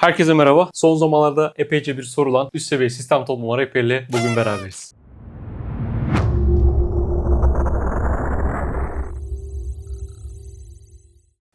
Herkese merhaba. Son zamanlarda epeyce bir sorulan üst seviye sistem toplama rehberiyle bugün beraberiz.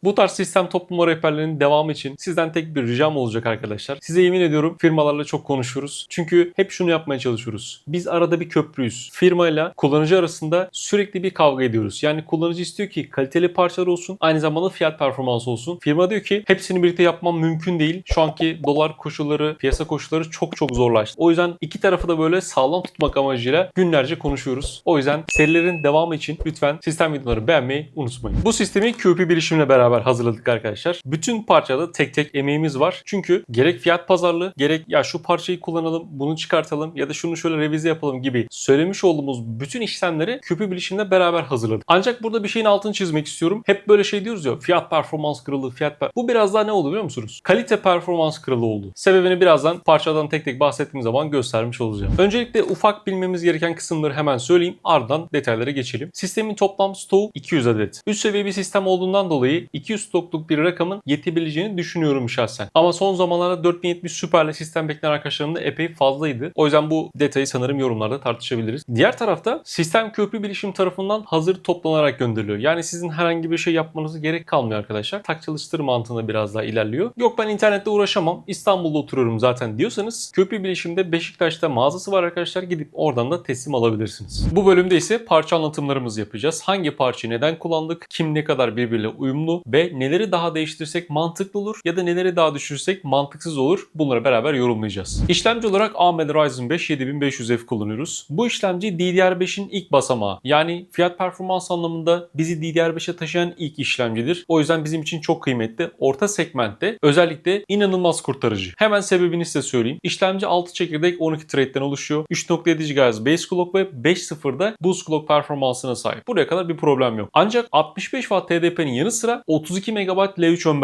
Bu tarz sistem toplama rehberlerinin devamı için sizden tek bir ricam olacak arkadaşlar. Size yemin ediyorum firmalarla çok konuşuyoruz. Çünkü hep şunu yapmaya çalışıyoruz. Biz arada bir köprüyüz. Firmayla kullanıcı arasında sürekli bir kavga ediyoruz. Yani kullanıcı istiyor ki kaliteli parçalar olsun, aynı zamanda fiyat performansı olsun. Firma diyor ki hepsini birlikte yapmam mümkün değil. Şu anki dolar koşulları, piyasa koşulları çok çok zorlaştı. O yüzden iki tarafı da böyle sağlam tutmak amacıyla günlerce konuşuyoruz. O yüzden serilerin devamı için lütfen sistem videoları beğenmeyi unutmayın. Bu sistemi QP bilişimle beraber hazırladık arkadaşlar. Bütün parçada tek tek emeğimiz var. Çünkü gerek fiyat pazarlığı, gerek ya şu parçayı kullanalım, bunu çıkartalım ya da şunu şöyle revize yapalım gibi söylemiş olduğumuz bütün işlemleri QP bilişimle beraber hazırladık. Ancak burada bir şeyin altını çizmek istiyorum. Hep böyle şey diyoruz ya fiyat performans kralı, fiyat per- Bu biraz daha ne oldu biliyor musunuz? Kalite performans kralı oldu. Sebebini birazdan parçadan tek tek bahsettiğim zaman göstermiş olacağım. Öncelikle ufak bilmemiz gereken kısımları hemen söyleyeyim. Ardından detaylara geçelim. Sistemin toplam stoğu 200 adet. Üst seviye bir sistem olduğundan dolayı 200 stokluk bir rakamın yetebileceğini düşünüyorum şahsen. Ama son zamanlarda 4070 Super'le sistem bekleyen arkadaşlarım da epey fazlaydı. O yüzden bu detayı sanırım yorumlarda tartışabiliriz. Diğer tarafta sistem köprü bilişim tarafından hazır toplanarak gönderiliyor. Yani sizin herhangi bir şey yapmanızı gerek kalmıyor arkadaşlar. Tak çalıştır mantığında biraz daha ilerliyor. Yok ben internette uğraşamam. İstanbul'da oturuyorum zaten diyorsanız köprü bilişimde Beşiktaş'ta mağazası var arkadaşlar. Gidip oradan da teslim alabilirsiniz. Bu bölümde ise parça anlatımlarımızı yapacağız. Hangi parçayı neden kullandık? Kim ne kadar birbiriyle uyumlu ve neleri daha değiştirsek mantıklı olur ya da neleri daha düşürsek mantıksız olur. Bunları beraber yorumlayacağız. İşlemci olarak AMD Ryzen 5 7500F kullanıyoruz. Bu işlemci DDR5'in ilk basamağı. Yani fiyat performans anlamında bizi DDR5'e taşıyan ilk işlemcidir. O yüzden bizim için çok kıymetli. Orta segmentte özellikle inanılmaz kurtarıcı. Hemen sebebini size söyleyeyim. İşlemci 6 çekirdek 12 thread'den oluşuyor. 3.7 GHz base clock ve 5.0'da boost clock performansına sahip. Buraya kadar bir problem yok. Ancak 65 Watt TDP'nin yanı sıra 32 MB L3 ön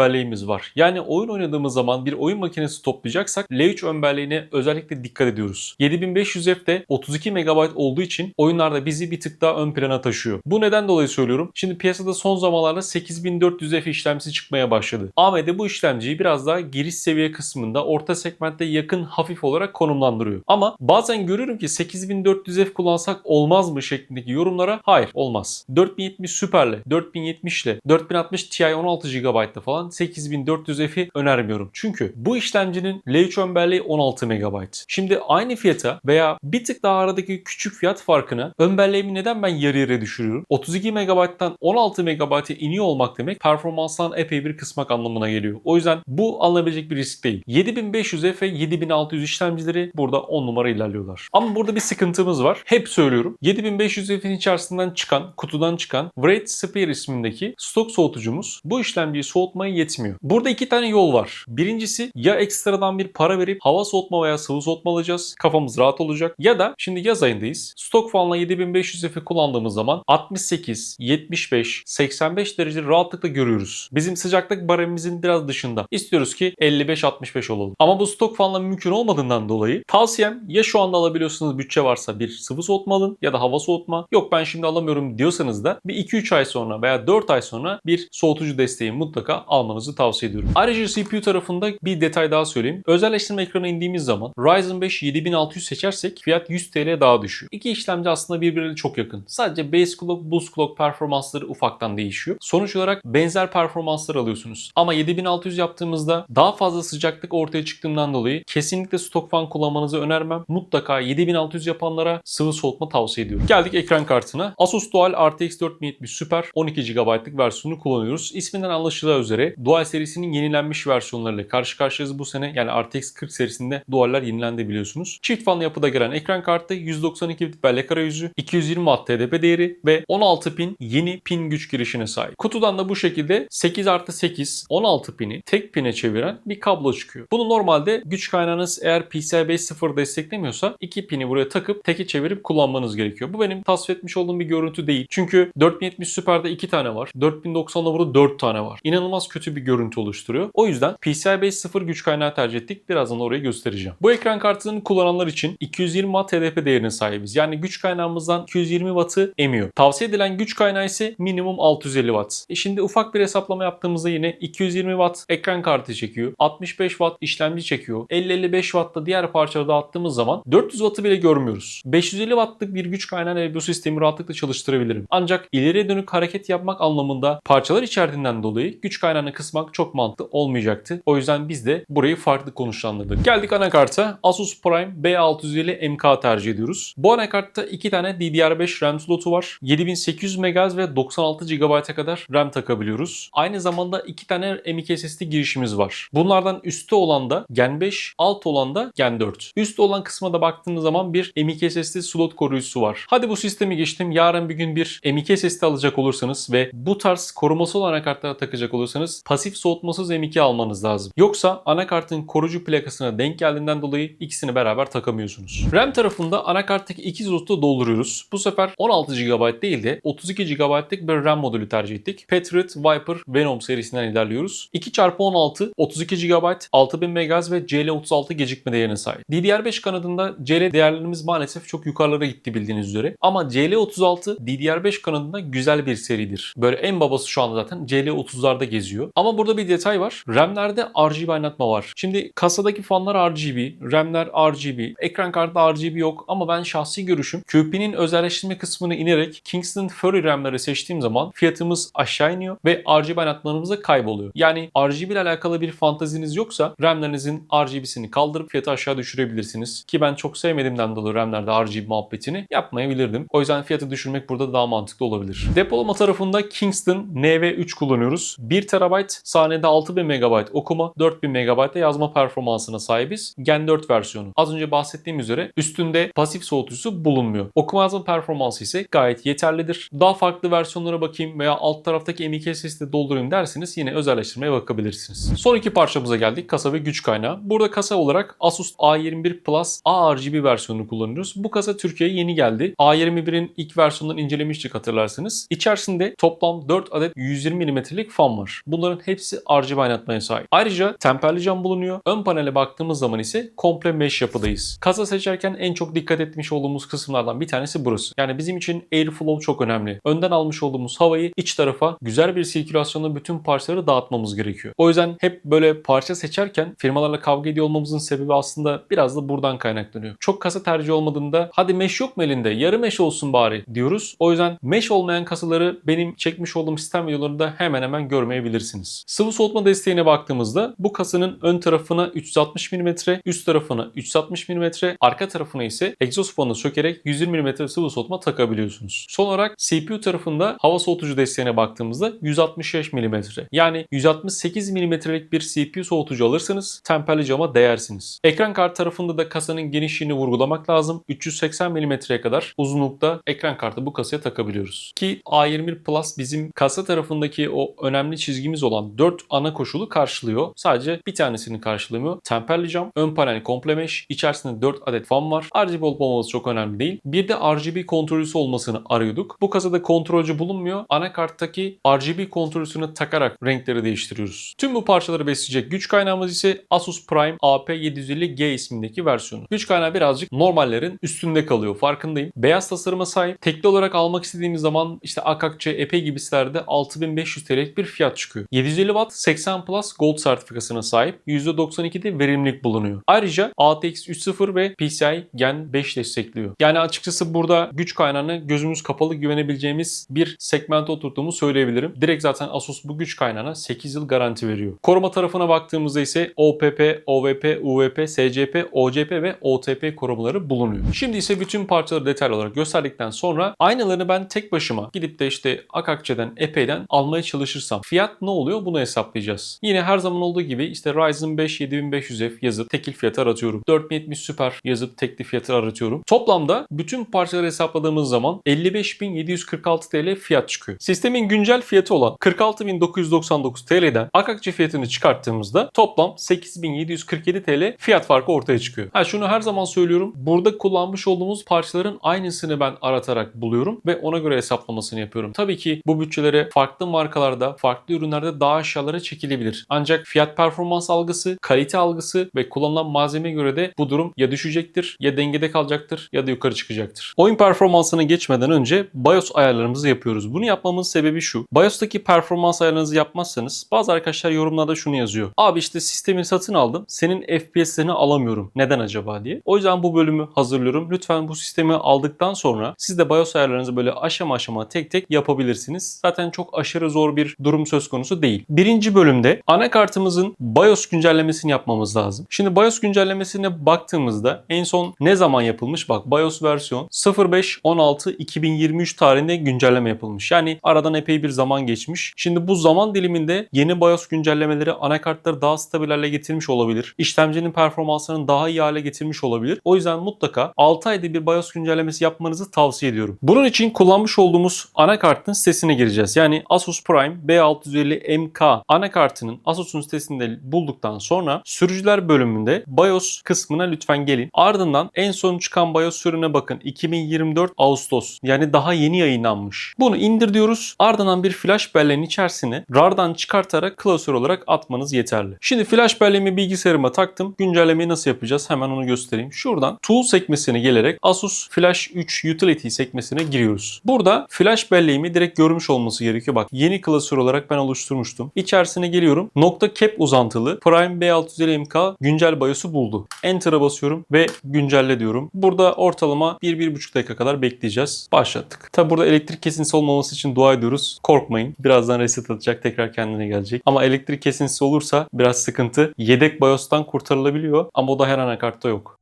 var. Yani oyun oynadığımız zaman bir oyun makinesi toplayacaksak L3 ön özellikle dikkat ediyoruz. 7500F de 32 MB olduğu için oyunlarda bizi bir tık daha ön plana taşıyor. Bu neden dolayı söylüyorum. Şimdi piyasada son zamanlarda 8400F işlemcisi çıkmaya başladı. AMD bu işlemciyi biraz daha giriş seviye kısmında orta segmentte yakın hafif olarak konumlandırıyor. Ama bazen görüyorum ki 8400F kullansak olmaz mı şeklindeki yorumlara hayır olmaz. 4070 Super'le, 4070 ile, 4060 Ti 16 GB'da falan 8400F'i önermiyorum. Çünkü bu işlemcinin L3 ön belleği 16 MB. Şimdi aynı fiyata veya bir tık daha aradaki küçük fiyat farkına ön belleğimi neden ben yarı yarıya düşürüyorum? 32 MB'dan 16 MB'ye iniyor olmak demek performanstan epey bir kısmak anlamına geliyor. O yüzden bu alınabilecek bir risk değil. 7500F ve 7600 işlemcileri burada 10 numara ilerliyorlar. Ama burada bir sıkıntımız var. Hep söylüyorum. 7500F'in içerisinden çıkan, kutudan çıkan Wraith Spear ismindeki stok soğutucumuz bu işlemciyi soğutmaya yetmiyor. Burada iki tane yol var. Birincisi ya ekstradan bir para verip hava soğutma veya sıvı soğutma alacağız. Kafamız rahat olacak. Ya da şimdi yaz ayındayız. Stok fanla 7500F'i kullandığımız zaman 68, 75, 85 derece rahatlıkla görüyoruz. Bizim sıcaklık baremimizin biraz dışında. İstiyoruz ki 55-65 olalım. Ama bu stok fanla mümkün olmadığından dolayı tavsiyem ya şu anda alabiliyorsunuz bütçe varsa bir sıvı soğutma alın ya da hava soğutma. Yok ben şimdi alamıyorum diyorsanız da bir 2-3 ay sonra veya 4 ay sonra bir soğutucu desteği mutlaka almanızı tavsiye ediyorum. Ayrıca CPU tarafında bir detay daha söyleyeyim. Özelleştirme ekranına indiğimiz zaman Ryzen 5 7600 seçersek fiyat 100 TL daha düşüyor. İki işlemci aslında birbirine çok yakın. Sadece base clock, boost clock performansları ufaktan değişiyor. Sonuç olarak benzer performanslar alıyorsunuz. Ama 7600 yaptığımızda daha fazla sıcaklık ortaya çıktığından dolayı kesinlikle stok fan kullanmanızı önermem. Mutlaka 7600 yapanlara sıvı soğutma tavsiye ediyorum. Geldik ekran kartına. Asus Dual RTX 4070 Super 12 GB'lık versiyonu kullanıyoruz. İsminden anlaşılacağı üzere Dual serisinin yenilenmiş versiyonlarıyla karşı karşıyayız bu sene. Yani RTX 40 serisinde Dual'ler yenilendi biliyorsunuz. Çift fanlı yapıda gelen ekran kartı 192 bit bellek arayüzü, 220 Watt TDP değeri ve 16 pin yeni pin güç girişine sahip. Kutudan da bu şekilde 8 artı 8 16 pini tek pine çeviren bir kablo çıkıyor. Bunu normalde güç kaynağınız eğer PCI 5.0 desteklemiyorsa iki pini buraya takıp teki çevirip kullanmanız gerekiyor. Bu benim tasvip etmiş olduğum bir görüntü değil. Çünkü 4070 Super'da iki tane var. 4090'da burada 4 tane var. İnanılmaz kötü bir görüntü oluşturuyor. O yüzden PCI Base 0 güç kaynağı tercih ettik. Birazdan orayı göstereceğim. Bu ekran kartını kullananlar için 220 Watt HDP değerine sahibiz. Yani güç kaynağımızdan 220 Watt'ı emiyor. Tavsiye edilen güç kaynağı ise minimum 650 Watt. E şimdi ufak bir hesaplama yaptığımızda yine 220 Watt ekran kartı çekiyor. 65 Watt işlemci çekiyor. 50-55 Watt da diğer parçaları dağıttığımız zaman 400 Watt'ı bile görmüyoruz. 550 Watt'lık bir güç kaynağıyla bu sistemi rahatlıkla çalıştırabilirim. Ancak ileriye dönük hareket yapmak anlamında parçalar içerdiğinden dolayı güç kaynağını kısmak çok mantıklı olmayacaktı. O yüzden biz de burayı farklı konuşlandırdık. Geldik anakarta. Asus Prime B650 MK tercih ediyoruz. Bu anakartta iki tane DDR5 RAM slotu var. 7800 MHz ve 96 GB'a kadar RAM takabiliyoruz. Aynı zamanda iki tane M.2 SSD girişimiz var. Bunlardan üstte olan da Gen 5, alt olan da Gen 4. Üstte olan kısma da baktığımız zaman bir M.2 SSD slot koruyucusu var. Hadi bu sistemi geçtim. Yarın bir gün bir M.2 SSD alacak olursanız ve bu tarz koruması olan anakartlara takacak olursanız pasif soğutmasız M.2 almanız lazım. Yoksa anakartın koruyucu plakasına denk geldiğinden dolayı ikisini beraber takamıyorsunuz. RAM tarafında anakarttaki iki slotu dolduruyoruz. Bu sefer 16 GB değil de 32 GB'lık bir RAM modülü tercih ettik. Patriot Viper Venom serisinden ilerliyoruz. 2x16 32 GB 6000 MHz ve CL36 gecikme değerine sahip. DDR5 kanadında CL değerlerimiz maalesef çok yukarılara gitti bildiğiniz üzere. Ama CL36 DDR5 kanadında güzel bir seridir. Böyle en babası şu anda zaten CL30'larda geziyor. Ama burada bir detay var. RAM'lerde RGB aydınlatma var. Şimdi kasadaki fanlar RGB, RAM'ler RGB, ekran kartı RGB yok ama ben şahsi görüşüm QP'nin özelleştirme kısmını inerek Kingston Fury RAM'leri seçtiğim zaman fiyatımız aşağı iniyor ve RGB aydınlatmalarımız da kayboluyor. Yani RGB ile alakalı bir fantaziniz yoksa RAM'lerinizin RGB'sini kaldırıp fiyatı aşağı düşürebilirsiniz. Ki ben çok sevmediğimden dolayı RAM'lerde RGB muhabbetini yapmayabilirdim. O yüzden fiyatı düşürmek burada daha mantıklı olabilir. Depolama tarafında Kingston NV3 kullanıyoruz. 1 TB saniyede 6000 MB okuma, 4000 MB yazma performansına sahibiz. Gen 4 versiyonu. Az önce bahsettiğim üzere üstünde pasif soğutucusu bulunmuyor. Okuma yazma performansı ise gayet yeterlidir. Daha farklı versiyonlara bakayım veya alt taraftaki M.2 SSD doldurayım derseniz yine özelleştirmeye bakabilirsiniz. Son iki parçamıza geldik. Kasa ve güç kaynağı. Burada kasa olarak Asus A21 Plus ARGB versiyonunu kullanıyoruz. Bu kasa Türkiye'ye yeni geldi. A21'in ilk versiyonunu incelemiştik hatırlarsanız. İçerisinde toplam 4 adet 120 mm'lik fan var. Bunların hepsi RGB aydınlatmaya sahip. Ayrıca temperli cam bulunuyor. Ön panele baktığımız zaman ise komple mesh yapıdayız. Kasa seçerken en çok dikkat etmiş olduğumuz kısımlardan bir tanesi burası. Yani bizim için airflow çok önemli. Önden almış olduğumuz havayı iç tarafa güzel bir sirkülasyonla bütün parçaları dağıtmamız gerekiyor. O yüzden hep böyle parça seçerken firmalarla kavga ediyor olmamızın sebebi aslında biraz da buradan kaynaklanıyor. Çok kasa tercih olmadığında hadi mesh yok mu elinde yarı mesh olsun bari diyoruz. O yüzden mesh olmayan kasaları benim çekmiş olduğum sistem videolarında hemen hemen görmeyebilirsiniz. Sıvı soğutma desteğine baktığımızda bu kasanın ön tarafına 360 mm, üst tarafına 360 mm, arka tarafına ise egzoz fanı sökerek 120 mm sıvı soğutma takabiliyorsunuz. Son olarak CPU tarafında hava soğutucu desteğine baktığımızda 165 mm. Yani 168 mm'lik bir CPU soğutucu alırsanız temperli cama değersiniz. Ekran kart tarafında da kasanın genişliğini vurgulamak lazım. 380 mm'ye kadar uzunlukta ekran kartı bu kasaya takabiliyoruz. Ki A21 Plus bizim kasa tarafındaki arasındaki o önemli çizgimiz olan 4 ana koşulu karşılıyor. Sadece bir tanesini karşılamıyor. Temperli cam, ön panel komple mesh, içerisinde 4 adet fan var. RGB olup olmaması çok önemli değil. Bir de RGB kontrolcüsü olmasını arıyorduk. Bu kasada kontrolcü bulunmuyor. Anakarttaki RGB kontrolcüsünü takarak renkleri değiştiriyoruz. Tüm bu parçaları besleyecek güç kaynağımız ise Asus Prime AP750G ismindeki versiyonu. Güç kaynağı birazcık normallerin üstünde kalıyor farkındayım. Beyaz tasarıma sahip. Tekli olarak almak istediğimiz zaman işte Akakçe, Epe gibislerde 6500 500 TL'lik bir fiyat çıkıyor. 750 watt 80 Plus Gold sertifikasına sahip. %92'de verimlilik bulunuyor. Ayrıca ATX 3.0 ve PCI Gen 5 destekliyor. Yani açıkçası burada güç kaynağını gözümüz kapalı güvenebileceğimiz bir segmente oturttuğumu söyleyebilirim. Direkt zaten Asus bu güç kaynağına 8 yıl garanti veriyor. Koruma tarafına baktığımızda ise OPP, OVP, UVP, SCP, OCP ve OTP korumaları bulunuyor. Şimdi ise bütün parçaları detaylı olarak gösterdikten sonra aynalarını ben tek başıma gidip de işte Akakçe'den, Epey'den almaya almaya çalışırsam fiyat ne oluyor bunu hesaplayacağız. Yine her zaman olduğu gibi işte Ryzen 5 7500F yazıp tekil fiyatı aratıyorum. 4070 Super yazıp tekli fiyatı aratıyorum. Toplamda bütün parçaları hesapladığımız zaman 55.746 TL fiyat çıkıyor. Sistemin güncel fiyatı olan 46.999 TL'den Akakçe fiyatını çıkarttığımızda toplam 8.747 TL fiyat farkı ortaya çıkıyor. Ha şunu her zaman söylüyorum. Burada kullanmış olduğumuz parçaların aynısını ben aratarak buluyorum ve ona göre hesaplamasını yapıyorum. Tabii ki bu bütçelere farklı marka markalarda, farklı ürünlerde daha aşağılara çekilebilir. Ancak fiyat performans algısı, kalite algısı ve kullanılan malzeme göre de bu durum ya düşecektir, ya dengede kalacaktır ya da yukarı çıkacaktır. Oyun performansına geçmeden önce BIOS ayarlarımızı yapıyoruz. Bunu yapmamın sebebi şu. BIOS'taki performans ayarlarınızı yapmazsanız bazı arkadaşlar yorumlarda şunu yazıyor. Abi işte sistemi satın aldım. Senin FPS'lerini alamıyorum. Neden acaba diye. O yüzden bu bölümü hazırlıyorum. Lütfen bu sistemi aldıktan sonra siz de BIOS ayarlarınızı böyle aşama aşama tek tek yapabilirsiniz. Zaten çok aşırı zor bir durum söz konusu değil. Birinci bölümde anakartımızın BIOS güncellemesini yapmamız lazım. Şimdi BIOS güncellemesine baktığımızda en son ne zaman yapılmış? Bak BIOS versiyon 05.16.2023 tarihinde güncelleme yapılmış. Yani aradan epey bir zaman geçmiş. Şimdi bu zaman diliminde yeni BIOS güncellemeleri anakartları daha stabil hale getirmiş olabilir. İşlemcinin performansını daha iyi hale getirmiş olabilir. O yüzden mutlaka 6 ayda bir BIOS güncellemesi yapmanızı tavsiye ediyorum. Bunun için kullanmış olduğumuz anakartın sitesine gireceğiz. Yani Asus Prime B650MK anakartının Asus'un sitesinde bulduktan sonra sürücüler bölümünde BIOS kısmına lütfen gelin. Ardından en son çıkan BIOS sürümüne bakın. 2024 Ağustos. Yani daha yeni yayınlanmış. Bunu indir diyoruz. Ardından bir flash belleğin içerisine RAR'dan çıkartarak klasör olarak atmanız yeterli. Şimdi flash belleğimi bilgisayarıma taktım. Güncellemeyi nasıl yapacağız? Hemen onu göstereyim. Şuradan Tool sekmesine gelerek Asus Flash 3 Utility sekmesine giriyoruz. Burada flash belleğimi direkt görmüş olması gerekiyor. Bak yeni klasör olarak ben oluşturmuştum. İçerisine geliyorum. Nokta cap uzantılı Prime B650MK güncel BIOS'u buldu. Enter'a basıyorum ve güncelle diyorum. Burada ortalama 1-1,5 dakika kadar bekleyeceğiz. Başlattık. Tabi burada elektrik kesintisi olmaması için dua ediyoruz. Korkmayın. Birazdan reset atacak. Tekrar kendine gelecek. Ama elektrik kesintisi olursa biraz sıkıntı. Yedek BIOS'tan kurtarılabiliyor ama o da her anakartta yok.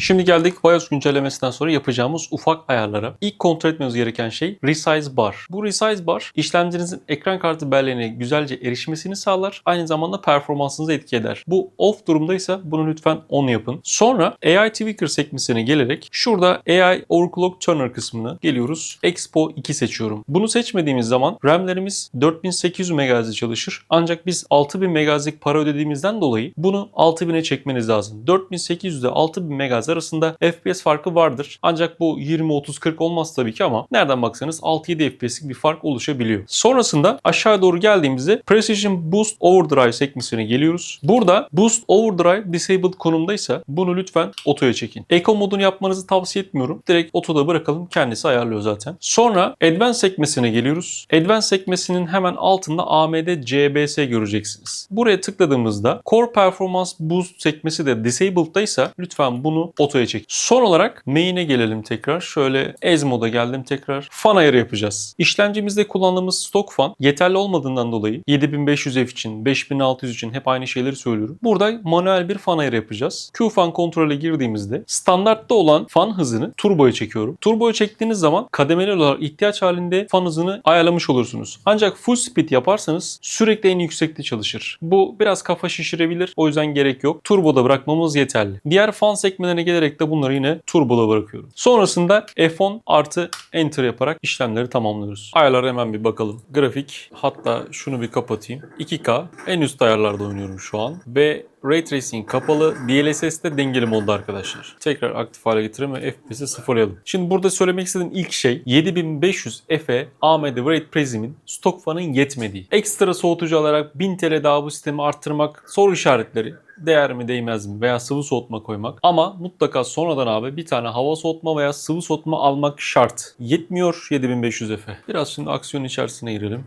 Şimdi geldik BIOS güncellemesinden sonra yapacağımız ufak ayarlara. İlk kontrol etmemiz gereken şey Resize Bar. Bu Resize Bar işlemcinizin ekran kartı belleğine güzelce erişmesini sağlar. Aynı zamanda performansınızı etki eder. Bu off durumdaysa bunu lütfen on yapın. Sonra AI Tweaker sekmesine gelerek şurada AI Overclock Tuner kısmına geliyoruz. Expo 2 seçiyorum. Bunu seçmediğimiz zaman RAM'lerimiz 4800 MHz'de çalışır. Ancak biz 6000 MHz'lik para ödediğimizden dolayı bunu 6000'e çekmeniz lazım. 4800 ile 6000 MHz arasında FPS farkı vardır. Ancak bu 20 30 40 olmaz tabii ki ama nereden baksanız 6-7 FPS'lik bir fark oluşabiliyor. Sonrasında aşağı doğru geldiğimizde Precision Boost Overdrive sekmesine geliyoruz. Burada Boost Overdrive Disabled konumdaysa bunu lütfen otoya çekin. Eco modunu yapmanızı tavsiye etmiyorum. Direkt otoda bırakalım. Kendisi ayarlıyor zaten. Sonra Advanced sekmesine geliyoruz. Advanced sekmesinin hemen altında AMD CBS göreceksiniz. Buraya tıkladığımızda Core Performance Boost sekmesi de Disabled'daysa lütfen bunu otoya çek. Son olarak main'e gelelim tekrar. Şöyle Ez moda geldim tekrar. Fan ayarı yapacağız. İşlemcimizde kullandığımız stok fan yeterli olmadığından dolayı 7500F için, 5600 için hep aynı şeyleri söylüyorum. Burada manuel bir fan ayarı yapacağız. Q-fan kontrole girdiğimizde standartta olan fan hızını turboya çekiyorum. Turboya çektiğiniz zaman kademeli olarak ihtiyaç halinde fan hızını ayarlamış olursunuz. Ancak full speed yaparsanız sürekli en yüksekte çalışır. Bu biraz kafa şişirebilir. O yüzden gerek yok. Turboda bırakmamız yeterli. Diğer fan sekmelerine gelerek de bunları yine turboda bırakıyorum. Sonrasında F10 artı Enter yaparak işlemleri tamamlıyoruz. Ayarlara hemen bir bakalım. Grafik hatta şunu bir kapatayım. 2K en üst ayarlarda oynuyorum şu an. Ve Ray Tracing kapalı, DLSS'de dengeli modda arkadaşlar. Tekrar aktif hale getirelim ve FPS'i sıfırlayalım. Şimdi burada söylemek istediğim ilk şey 7500 F'e AMD Ray Prism'in stok fanın yetmediği. Ekstra soğutucu alarak 1000 TL daha bu sistemi arttırmak soru işaretleri değer mi değmez mi veya sıvı soğutma koymak. Ama mutlaka sonradan abi bir tane hava soğutma veya sıvı soğutma almak şart. Yetmiyor 7500 F. Biraz şimdi aksiyon içerisine girelim.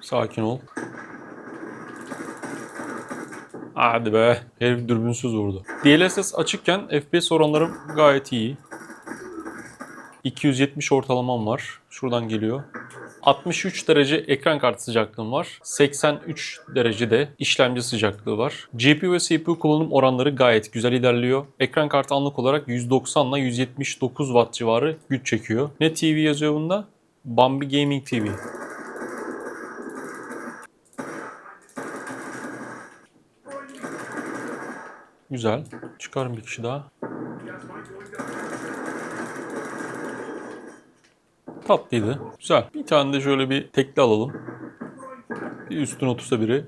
Sakin ol. Hadi be. Herif dürbünsüz vurdu. DLSS açıkken FPS oranlarım gayet iyi. 270 ortalamam var. Şuradan geliyor. 63 derece ekran kartı sıcaklığım var. 83 derecede işlemci sıcaklığı var. GPU ve CPU kullanım oranları gayet güzel ilerliyor. Ekran kartı anlık olarak 190 ile 179 Watt civarı güç çekiyor. Ne TV yazıyor bunda? Bambi Gaming TV. Güzel. Çıkarım bir kişi daha. Tatlıydı. Güzel. Bir tane de şöyle bir tekli alalım. Bir üstüne otursa biri.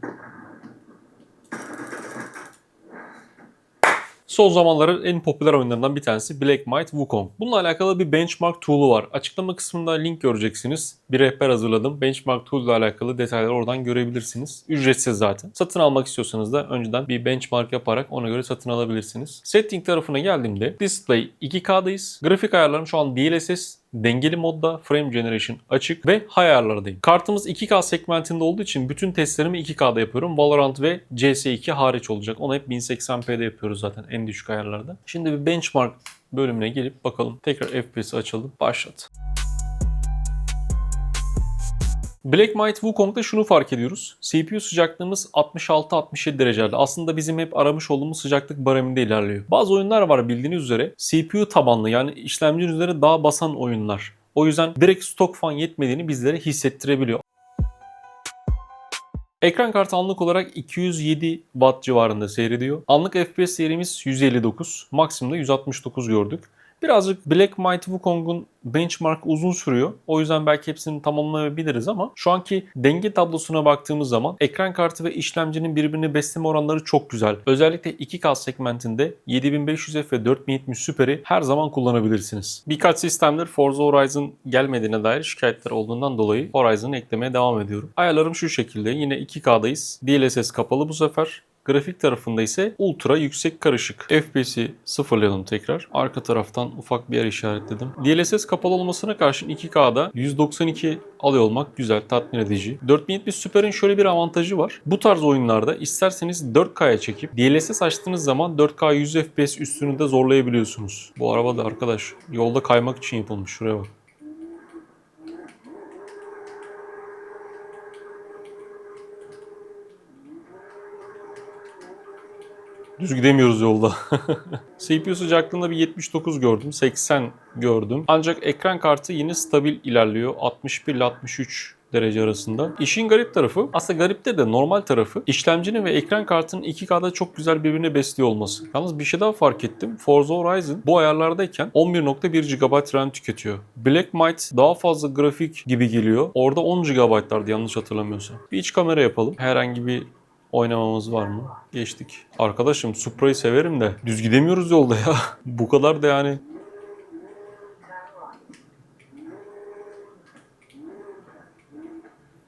Son zamanların en popüler oyunlarından bir tanesi Black Might Wukong. Bununla alakalı bir benchmark tool'u var. Açıklama kısmında link göreceksiniz. Bir rehber hazırladım. Benchmark tool ile alakalı detayları oradan görebilirsiniz. Ücretsiz zaten. Satın almak istiyorsanız da önceden bir benchmark yaparak ona göre satın alabilirsiniz. Setting tarafına geldiğimde display 2K'dayız. Grafik ayarlarım şu an DLSS dengeli modda frame generation açık ve high ayarlardayım. Kartımız 2K segmentinde olduğu için bütün testlerimi 2K'da yapıyorum. Valorant ve CS2 hariç olacak. Onu hep 1080p'de yapıyoruz zaten en düşük ayarlarda. Şimdi bir benchmark bölümüne gelip bakalım. Tekrar FPS'i açalım. Başlat. Black Might Wukong'da şunu fark ediyoruz. CPU sıcaklığımız 66-67 derecelerde. Aslında bizim hep aramış olduğumuz sıcaklık bareminde ilerliyor. Bazı oyunlar var bildiğiniz üzere CPU tabanlı yani işlemcinin üzerine daha basan oyunlar. O yüzden direkt stok fan yetmediğini bizlere hissettirebiliyor. Ekran kartı anlık olarak 207 Watt civarında seyrediyor. Anlık FPS serimiz 159, maksimumda 169 gördük. Birazcık Black Might Wukong'un benchmark uzun sürüyor. O yüzden belki hepsini tamamlayabiliriz ama şu anki denge tablosuna baktığımız zaman ekran kartı ve işlemcinin birbirini besleme oranları çok güzel. Özellikle 2K segmentinde 7500F ve 4070 Super'i her zaman kullanabilirsiniz. Birkaç sistemdir Forza Horizon gelmediğine dair şikayetler olduğundan dolayı Horizon'ı eklemeye devam ediyorum. Ayarlarım şu şekilde. Yine 2K'dayız. DLSS kapalı bu sefer. Grafik tarafında ise ultra yüksek karışık. FPS'i sıfırlayalım tekrar. Arka taraftan ufak bir yer işaretledim. DLSS kapalı olmasına karşın 2K'da 192 alıyor olmak güzel, tatmin edici. 4070 Super'in şöyle bir avantajı var. Bu tarz oyunlarda isterseniz 4K'ya çekip DLSS açtığınız zaman 4K 100 FPS üstünü de zorlayabiliyorsunuz. Bu araba da arkadaş yolda kaymak için yapılmış. Şuraya bak. Düz gidemiyoruz yolda. CPU sıcaklığında bir 79 gördüm, 80 gördüm. Ancak ekran kartı yine stabil ilerliyor. 61 ile 63 derece arasında. İşin garip tarafı, aslında garip de de normal tarafı işlemcinin ve ekran kartının 2K'da çok güzel birbirine besliyor olması. Yalnız bir şey daha fark ettim. Forza Horizon bu ayarlardayken 11.1 GB RAM tüketiyor. Black Might daha fazla grafik gibi geliyor. Orada 10 GB'lardı yanlış hatırlamıyorsam. Bir iç kamera yapalım. Herhangi bir oynamamız var mı? Geçtik. Arkadaşım Supra'yı severim de düz gidemiyoruz yolda ya. Bu kadar da yani.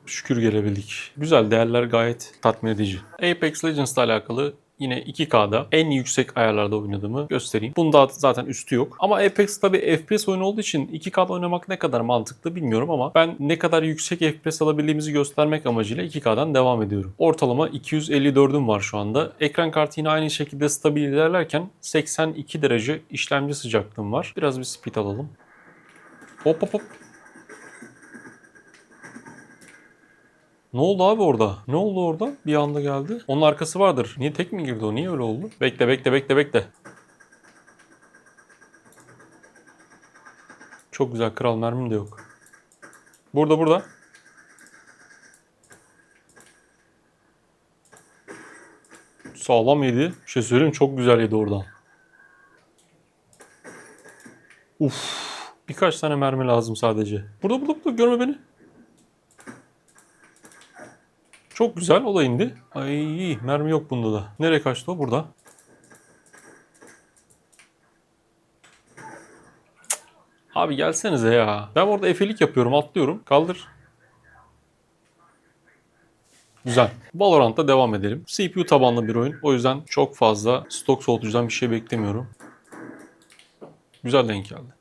Şükür gelebildik. Güzel değerler gayet tatmin edici. Apex Legends ile alakalı yine 2K'da en yüksek ayarlarda oynadığımı göstereyim. Bunda zaten üstü yok. Ama Apex tabi FPS oyunu olduğu için 2K'da oynamak ne kadar mantıklı bilmiyorum ama ben ne kadar yüksek FPS alabildiğimizi göstermek amacıyla 2K'dan devam ediyorum. Ortalama 254'üm var şu anda. Ekran kartı yine aynı şekilde stabil ilerlerken 82 derece işlemci sıcaklığım var. Biraz bir speed alalım. Hop hop hop. Ne oldu abi orada? Ne oldu orada? Bir anda geldi. Onun arkası vardır. Niye tek mi girdi o? Niye öyle oldu? Bekle bekle bekle bekle. Çok güzel kral mermim de yok. Burada burada. Sağlam yedi. Bir şey söyleyeyim çok güzel yedi oradan. Uf. Birkaç tane mermi lazım sadece. Burada burada burada görme beni. Çok güzel o da indi. Ay mermi yok bunda da. Nereye kaçtı o? Burada. Abi gelsenize ya. Ben orada efelik yapıyorum atlıyorum. Kaldır. Güzel. Valorant'ta devam edelim. CPU tabanlı bir oyun. O yüzden çok fazla stok soğutucudan bir şey beklemiyorum. Güzel denk geldi.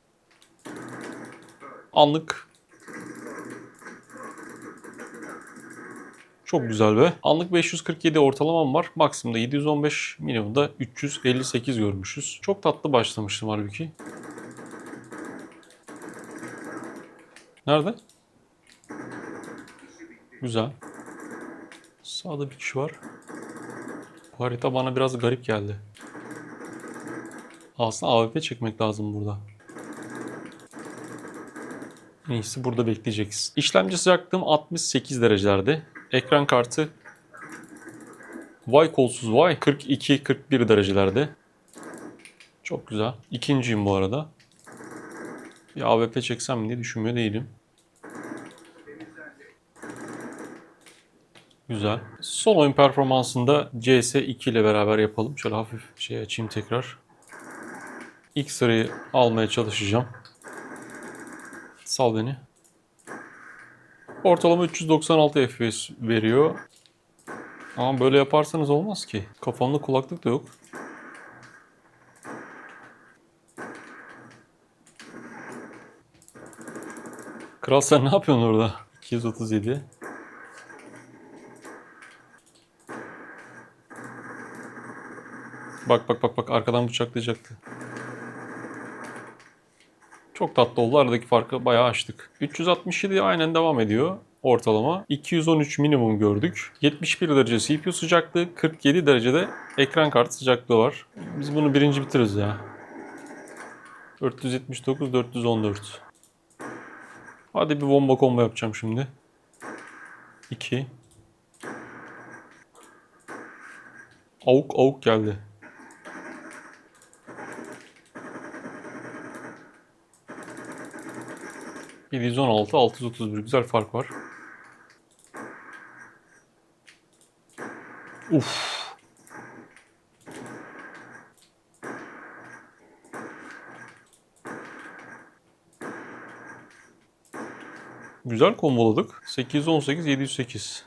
Anlık Çok güzel be. Anlık 547 ortalamam var. Maksimumda 715, minimumda 358 görmüşüz. Çok tatlı başlamıştım halbuki. Nerede? Güzel. Sağda bir kişi var. Bu harita bana biraz garip geldi. Aslında AWP çekmek lazım burada. En iyisi burada bekleyeceğiz. İşlemci sıcaklığım 68 derecelerde. Ekran kartı vay kolsuz vay 42-41 derecelerde. Çok güzel. İkinciyim bu arada. Bir AWP çeksem diye düşünmüyor değilim. Güzel. Son oyun performansında CS2 ile beraber yapalım. Şöyle hafif şey açayım tekrar. İlk sırayı almaya çalışacağım. Sal beni. Ortalama 396 FPS veriyor. Ama böyle yaparsanız olmaz ki. Kafamda kulaklık da yok. Kral sen ne yapıyorsun orada? 237. Bak bak bak bak arkadan bıçaklayacaktı. Çok tatlı oldu. Aradaki farkı bayağı açtık. 367 aynen devam ediyor ortalama. 213 minimum gördük. 71 derece CPU sıcaklığı, 47 derecede ekran kartı sıcaklığı var. Biz bunu birinci bitiririz ya. 479, 414. Hadi bir bomba combo yapacağım şimdi. 2. Avuk avuk geldi. Bir 116, 631 güzel fark var. Uf. Güzel komboladık. 818, 708.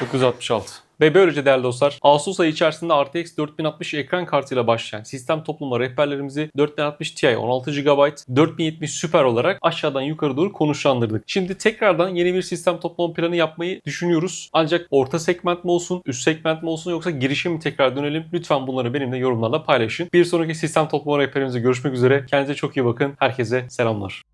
966. Ve böylece değerli dostlar Asus ayı içerisinde RTX 4060 ekran kartıyla başlayan sistem topluma rehberlerimizi 4060 Ti 16 GB 4070 Super olarak aşağıdan yukarı doğru konuşlandırdık. Şimdi tekrardan yeni bir sistem toplama planı yapmayı düşünüyoruz. Ancak orta segment mi olsun, üst segment mi olsun yoksa girişe mi tekrar dönelim? Lütfen bunları benimle yorumlarla paylaşın. Bir sonraki sistem toplama rehberimizde görüşmek üzere. Kendinize çok iyi bakın. Herkese selamlar.